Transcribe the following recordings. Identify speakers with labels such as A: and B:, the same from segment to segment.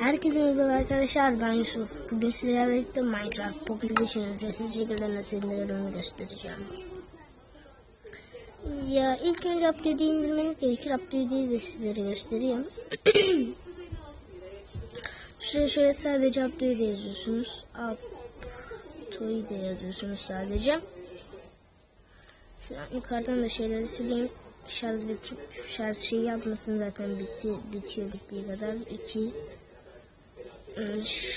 A: Herkese merhaba arkadaşlar ben Yusuf. Bugün sizlerle birlikte Minecraft Pocket Edition ücretsiz şekilde nasıl indirildiğini göstereceğim. Ya ilk önce update'i indirmeniz gerekir. Update'i de sizlere göstereyim. Şuraya şöyle sadece update'i yazıyorsunuz. Update'i de yazıyorsunuz sadece. Şuradan yukarıdan da şeyleri sileyim. Şarj bitip şarj şeyi yapmasın zaten bitti, bitiyor bittiği kadar. 2 ee,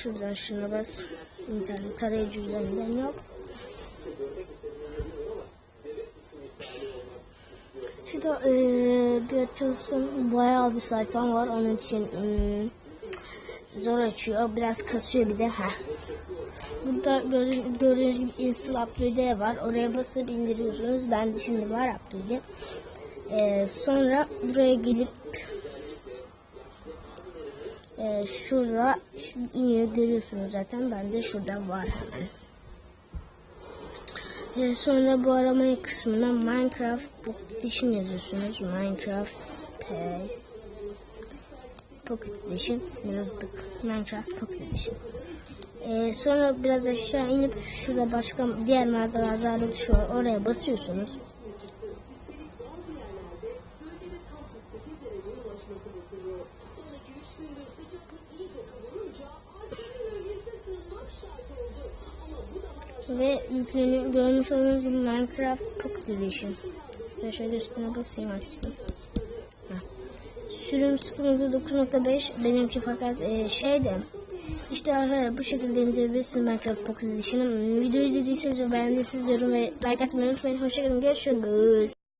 A: Şuradan şuna bas. İnternet tarayıcı üzerinden yok. Şurada ee, bir açılsın. Bayağı bir sayfam var. Onun için ee, zor açıyor. Biraz kasıyor bir de. Heh. Burada gördüğünüz, gibi install upgrade var. Oraya basıp indiriyorsunuz. Ben de şimdi var upgrade. Ee, sonra buraya gelip ee, şurada şu iniyor görüyorsunuz zaten. Bende şurada var. Ee, sonra bu arama kısmına Minecraft Pocket Edition yazıyorsunuz. Minecraft P Pocket Edition yazdık. Minecraft Pocket Edition. Ee, sonra biraz aşağı inip şurada başka diğer mağazalarda şu var. Oraya basıyorsunuz. Ve yükleniyor. Görmüş olduğunuz Minecraft Pocket Edition. Ben şöyle üstüne basayım açsın. Sürüm 0.9.5 benimki fakat e, şeyde işte arkadaşlar bu şekilde indirebilirsiniz Minecraft Pocket Edition'ı. Videoyu izlediyseniz ve beğendiyseniz yorum ve like atmayı unutmayın. Hoşçakalın. Görüşürüz.